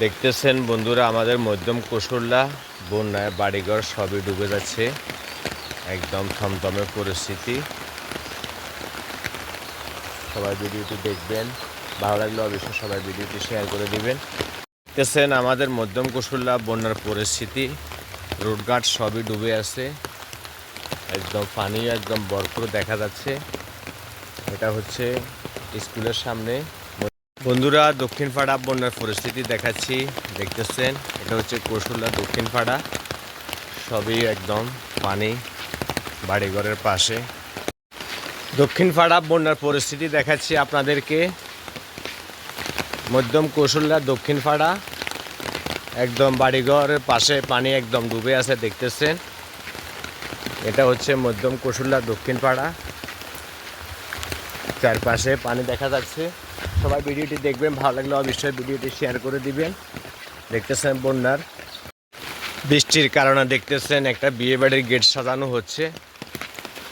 দেখতেছেন বন্ধুরা, আমাদের মধ্যম কুসুল্লা বন্যায় বাড়িঘর সবই ডুবে যাচ্ছে। একদম থমথমে পরিস্থিতি। সবাই ভিডিওটি দেখবেন, ভালো লাগলে অবশ্যই সবাই ভিডিওটি শেয়ার করে দিবেন। দেখতেছেন, আমাদের মধ্যম কুসুল্লা বন্যার পরিস্থিতি, রোডঘাট সবই ডুবে আছে। একদম পানি একদম ভরপুর দেখা যাচ্ছে। এটা হচ্ছে স্কুলের সামনে। বন্ধুরা, দক্ষিণ পাড়া বন্যার পরিস্থিতি দেখাচ্ছি। দেখতেছেন, এটা হচ্ছে কৌশল্যা দক্ষিণ পাড়া। সবই একদম পানি, বাড়িঘরের পাশে। দক্ষিণ পাড়া বন্যার পরিস্থিতি দেখাচ্ছি আপনাদেরকে। মধ্যম কৌশল্যা দক্ষিণ পাড়া, একদম বাড়িঘরের পাশে পানি একদম ডুবে আছে, দেখতেছেন। এটা হচ্ছে মধ্যম কৌশল্যা দক্ষিণ পাড়া। চারপাশে পানি দেখা যাচ্ছে। সবাই ভিডিওটি দেখবেন, ভালো লাগলে অবশ্যই ভিডিওটি শেয়ার করে দিবেন। দেখতেছেন বন্যার বৃষ্টির কারণে দেখতেছেন একটা বিয়ে বাড়ির গেট সাজানো হচ্ছে।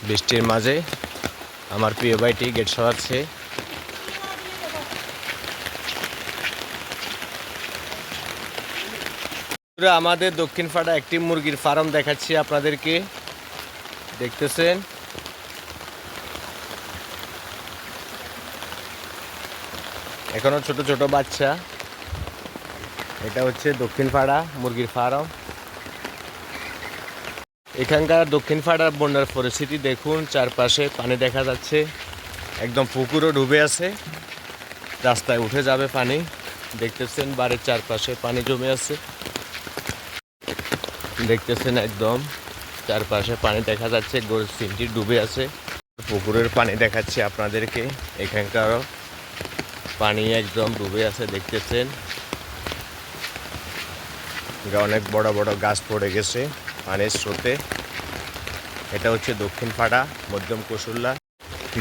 বৃষ্টির মাঝে আমার প্রিয় বাড়িটি গেট সাজাচ্ছে। আমাদের দক্ষিণ পাড়া একটি মুরগির ফার্ম দেখাচ্ছি আপনাদেরকে। দেখতেছেন? এখনও ছোট ছোট বাচ্চা। এটা হচ্ছে দক্ষিণ পাড়া, মুরগির ফার্ম। এখানকার দক্ষিণ পাড়ার বন্যার পরিস্থিতি দেখুন, চারপাশে পানি দেখা যাচ্ছে। একদম পুকুরও ডুবে আছে। রাস্তায় উঠে যাবে পানি। দেখতেছেন বাড়ির চারপাশে পানি জমে আছে। দেখতেছেন একদম চারপাশে পানি দেখা যাচ্ছে গোল সিনটি ডুবে আছে। পুকুরের পানি দেখাচ্ছি আপনাদেরকে। এখানকারও পানি একদম ডুবে আছে দেখতেছেন? অনেক বড় বড় গাছ পড়ে গেছে পানির স্রোতে। এটা হচ্ছে দক্ষিণ পাড়া মধ্যম কুসুল্লা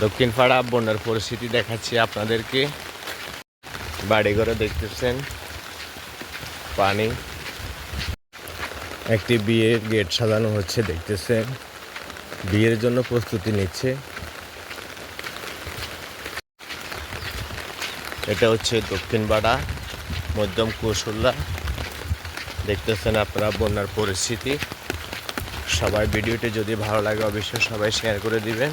দক্ষিণ পাড়া বন্যার পরিস্থিতি দেখাচ্ছি আপনাদেরকে। বাড়িঘরে দেখতেছেন পানি। একটি বিয়ের গেট সাজানো হচ্ছে দেখতেছেন। বিয়ের জন্য প্রস্তুতি নিচ্ছে। এটা হচ্ছে দক্ষিণ পাড়া, মধ্যম কৌশল্যা দেখতেছেন আপনারা বন্যার পরিস্থিতি। সবাই ভিডিওটি যদি ভালো লাগে অবশ্যই সবাই শেয়ার করে দিবেন।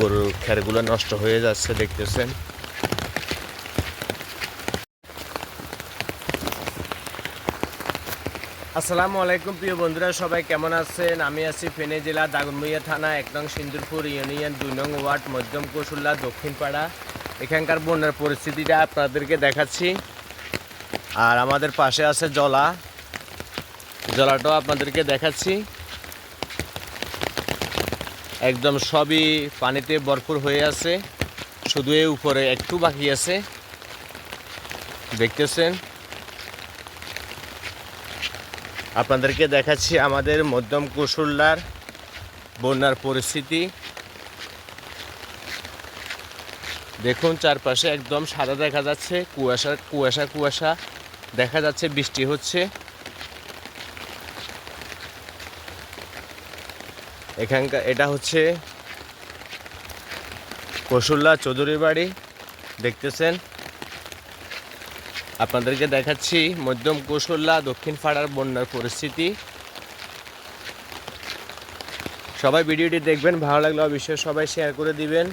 গরুর খেরগুলো নষ্ট হয়ে যাচ্ছে, দেখতেছেন। আসসালামু আলাইকুম প্রিয় বন্ধুরা, সবাই কেমন আছেন? আমি আছি ফেনে জেলা দাগনমইয়া থানা, এক নং সিন্দুরপুর ইউনিয়ন, দুই নং ওয়ার্ড, মধ্যম কৌশল্যা দক্ষিণ পাড়া। এখানকার বন্যার পরিস্থিতিটা আপনাদেরকে দেখাচ্ছি। আর আমাদের পাশে আছে জলা। জলাটাও আপনাদেরকে দেখাচ্ছি। একদম সবই পানিতে ভরপুর হয়ে আছে। শুধু এর উপরে একটু বাকি আছে। দেখতেছেন? আপনাদেরকে দেখাচ্ছি আমাদের মধ্যম কুসুল্লার বন্যার পরিস্থিতি। দেখুন চারপাশে একদম সাদা দেখা যাচ্ছে, কুয়াশা কুয়াশা কুয়াশা দেখা যাচ্ছে, বৃষ্টি হচ্ছে। এখানকার, এটা হচ্ছে কসুল্লা চৌধুরী বাড়ি, দেখতেছেন? আপনাদেরকে দেখাচ্ছি মধ্যম কৌশল্যা দক্ষিণ পাড়ার বন্যার পরিস্থিতি। সবাই ভিডিওটি দেখবেন, ভালো লাগলে অবশ্যই সবাই শেয়ার করে দিবেন।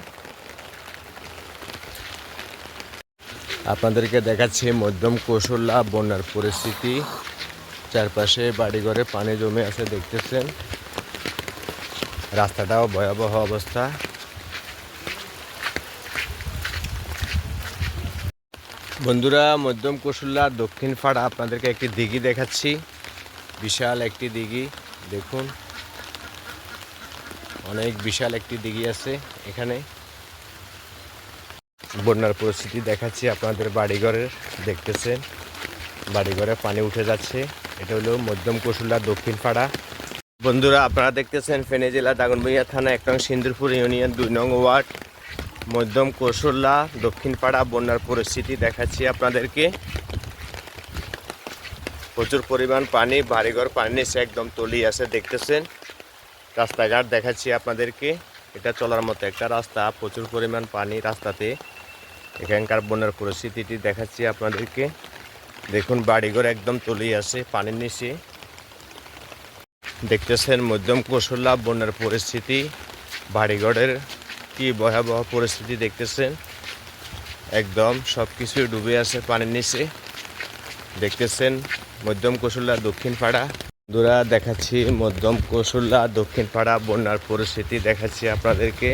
আপনাদেরকে দেখাচ্ছি মধ্যম কৌশল্যা বন্যার পরিস্থিতি। চারপাশে বাড়িঘরে পানি জমে আছে, দেখতেছেন। রাস্তাটাও ভয়াবহ অবস্থা। বন্ধুরা, মধ্যম কৌশল্যা দক্ষিণ পাড়া আপনাদেরকে একটি দিঘি দেখাচ্ছি। বিশাল একটি দিঘি, দেখুন। অনেক বিশাল একটি দিঘি আছে এখানে। বন্যার পরিস্থিতি দেখাচ্ছি, আপনাদের বাড়িঘরের দেখতেছেন। বাড়িঘরে পানি উঠে যাচ্ছে। এটা হলো মধ্যম কৌশল্যা দক্ষিণ পাড়া। বন্ধুরা, আপনারা দেখতেছেন ফেনী জেলা দাগনভূঞা থানা এক নং সিন্দুরপুর ইউনিয়ন দুই নং ওয়ার্ড। মধ্যম কৌশল্যা দক্ষিণ পাড়া, বন্যার পরিস্থিতি দেখাচ্ছি আপনাদেরকে। প্রচুর পরিমাণ পানি, বাড়িঘর পানি নিচে একদম তলি আছে, দেখতেছেন। রাস্তাঘাট দেখাচ্ছি আপনাদেরকে। এটা চলার মতো একটা রাস্তা, প্রচুর পরিমাণ পানি রাস্তাতে এখানকার বন্যার পরিস্থিতিটি দেখাচ্ছি আপনাদেরকে। দেখুন, বাড়িঘর একদম তলিয়ে আছে, পানির নিচে। দেখতেছেন মধ্যম কৌশল্যা বন্যার পরিস্থিতি, বাড়িঘরের কি ভয়াবহ পরিস্থিতি দেখতেছেন? একদম সব কিছুই ডুবে আছে পানির নিচে। দেখতেছেন মধ্যম কৌশল্যা দক্ষিণ পাড়া। দূরা দেখাচ্ছি মধ্যম কৌশল্যা দক্ষিণ পাড়া বন্যার পরিস্থিতি দেখাচ্ছি আপনাদেরকে।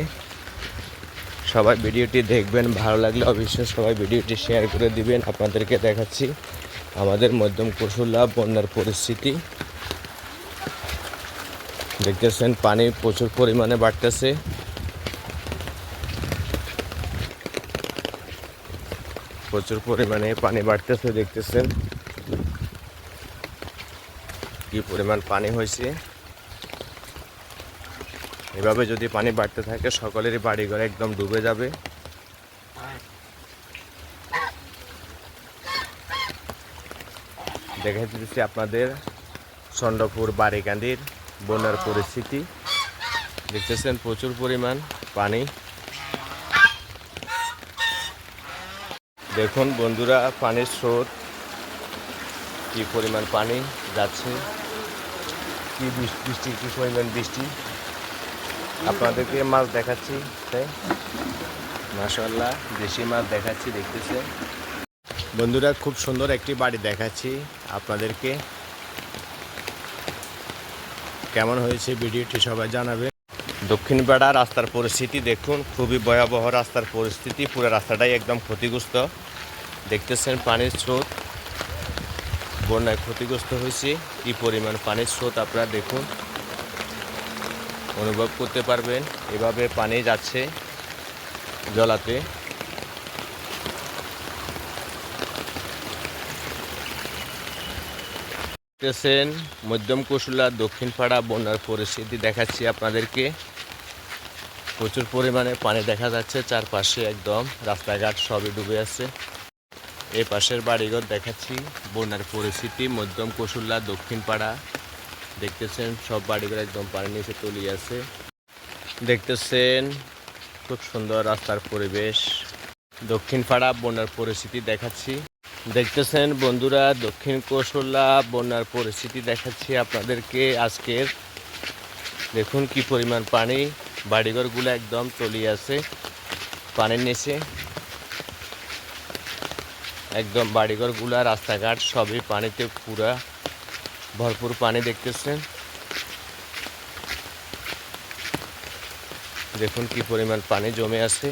সবাই ভিডিওটি দেখবেন, ভালো লাগলে অবশ্যই সবাই ভিডিওটি শেয়ার করে দিবেন। আপনাদেরকে দেখাচ্ছি আমাদের মধ্যম কৌশল্যা বন্যার পরিস্থিতি। দেখতেছেন, পানি প্রচুর পরিমাণে বাড়তেছে। প্রচুর পরিমাণে পানি বাড়তেছে, দেখতেছেন। কি পরিমাণ পানি হয়েছে। এভাবে যদি পানি বাড়তে থাকে, সকলেরই বাড়িঘর একদম ডুবে যাবে। দেখা দিচ্ছি আপনাদের চন্দ্রপুর বাড়িকান্দির বন্যার পরিস্থিতি। দেখতেছেন প্রচুর পরিমাণ পানি। দেখুন বন্ধুরা, পানির স্রোত, কি পরিমাণ পানি যাচ্ছে, কি বৃষ্টি, কি পরিমাণ বৃষ্টি। আপনাদেরকে মাছ দেখাচ্ছি, তাই? মাশাল্লাহ দেশি মাছ দেখাচ্ছি, দেখতেছেন? বন্ধুরা, খুব সুন্দর একটি বাড়ি দেখাচ্ছি আপনাদেরকে। কেমন হয়েছে ভিডিওটি সবাই জানাবেন। দক্ষিণ বেড়া রাস্তার পরিস্থিতি দেখুন, খুবই ভয়াবহ রাস্তার পরিস্থিতি, পুরো রাস্তাটাই একদম ক্ষতিগ্রস্ত। দেখতেছেন পানির স্রোত, বন্যায় ক্ষতিগ্রস্ত হয়েছে, কি পরিমাণ পানির স্রোত আপনারা দেখুন। অনুভব করতে পারবেন। এভাবে পানি যাচ্ছে জলাতে। দেখতেছেন মধ্যম দক্ষিণ পাড়া বন্যার পরিস্থিতি দেখাচ্ছি আপনাদেরকে। প্রচুর পরিমাণে পানি দেখা যাচ্ছে, চারপাশে একদম রাস্তাঘাট সবই ডুবে আছে। এই পাশের বাড়িঘর দেখাচ্ছি বন্যার পরিস্থিতি, মধ্যম কুশল্যা দক্ষিণ পাড়া দেখতেছেন, সব বাড়িঘর একদম পানির নিচে তলিয়ে আছে। দেখতেছেন, খুব সুন্দর রাস্তার পরিবেশ। দক্ষিণ পাড়া বন্যার পরিস্থিতি দেখাচ্ছি। দেখতেছেন বন্ধুরা, দক্ষিণ কৌশল্যা বন্যার পরিস্থিতি দেখাচ্ছি আপনাদেরকে আজকের। দেখুন কি পরিমাণ পানি, বাড়িঘরগুলো একদম তলিয়ে আছে পানির নিচে। একদম বাড়িঘরগুলা, রাস্তাঘাট সবই পানিতে পুরা ভরপুর পানি দেখতেছেন। দেখুন কি পরিমাণ পানি জমে আছে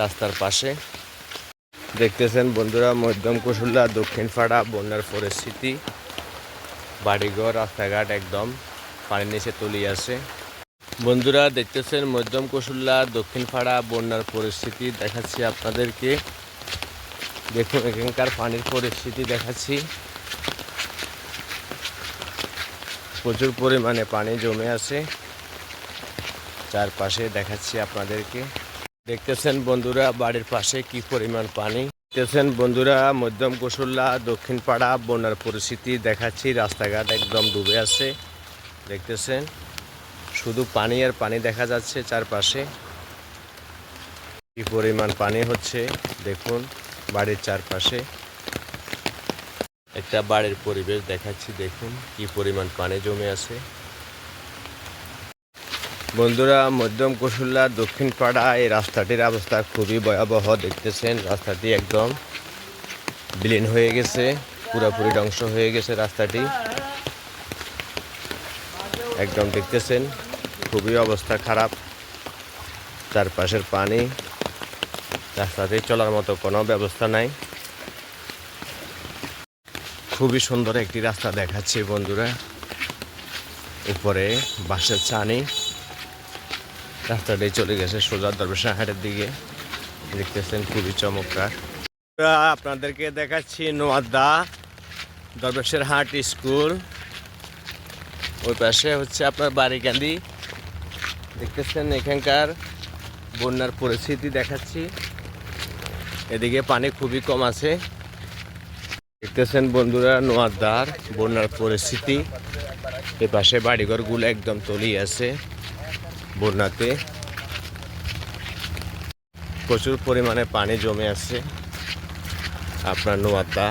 রাস্তার পাশে। দেখতেছেন বন্ধুরা, মধ্যম কুশল্যা দক্ষিণ পাড়া বন্যার পরিস্থিতি বাড়িঘর, রাস্তাঘাট একদম পানির নিচে তলিয়ে আছে। বন্ধুরা, দেখতেছেন মধ্যম কুশল্যা দক্ষিণ পাড়া বন্যার পরিস্থিতি দেখাচ্ছি আপনাদেরকে। দেখুন, এখানকার পানির পরিস্থিতি দেখাচ্ছি। প্রচুর পরিমাণে পানি জমে আছে। চারপাশে দেখাচ্ছি আপনাদেরকে। দেখতেছেন বন্ধুরা বাড়ির পাশে কি পরিমাণ পানি? দেখতেছেন বন্ধুরা মধ্যম কুশল্যা দক্ষিণ পাড়া বন্যার পরিস্থিতি দেখাচ্ছি, রাস্তাঘাট একদম ডুবে আছে। দেখতেছেন, শুধু পানি আর পানি দেখা যাচ্ছে চারপাশে। কি পরিমাণ পানি হচ্ছে, দেখুন, বাড়ির চারপাশে। একটা বাড়ির পরিবেশ দেখাচ্ছি, দেখুন কি পরিমাণ পানি জমে আছে। বন্ধুরা, মধ্যম কুশল্যা দক্ষিণ পাড়া, এই রাস্তাটির অবস্থা খুবই ভয়াবহ, দেখতেছেন? রাস্তাটি একদম বিলীন হয়ে গেছে, পুরোপুরি ধ্বংস হয়ে গেছে রাস্তাটি। একদম দেখতেছেন, খুবই অবস্থা খারাপ। চারপাশের পানি, রাস্তাতে চলার মতো কোনো ব্যবস্থা নাই। খুবই সুন্দর একটি রাস্তা দেখাচ্ছে বন্ধুরা। উপরে বাঁশের ছানি। রাস্তাটাই চলে গেছে সোজা দরবেশা হাটের দিকে। দেখতেছেন খুবই চমৎকার। আপনাদেরকে দেখাচ্ছি নোয়াদা দরবেশের হাট স্কুল। ওই পাশে হচ্ছে আপনার বাড়িকান্দি দেখতেছেন এখানকার বন্যার পরিস্থিতি দেখাচ্ছি। এদিকে পানি খুবই কম আছে। দেখতেছেন বন্ধুরা নোয়ার দ্বার বন্যার পরিস্থিতি। এ পাশে বাড়িঘরগুলো একদম তলিয়ে আছে বন্যাতে। প্রচুর পরিমাণে পানি জমে আছে আপনার নোয়ার নোয়াদা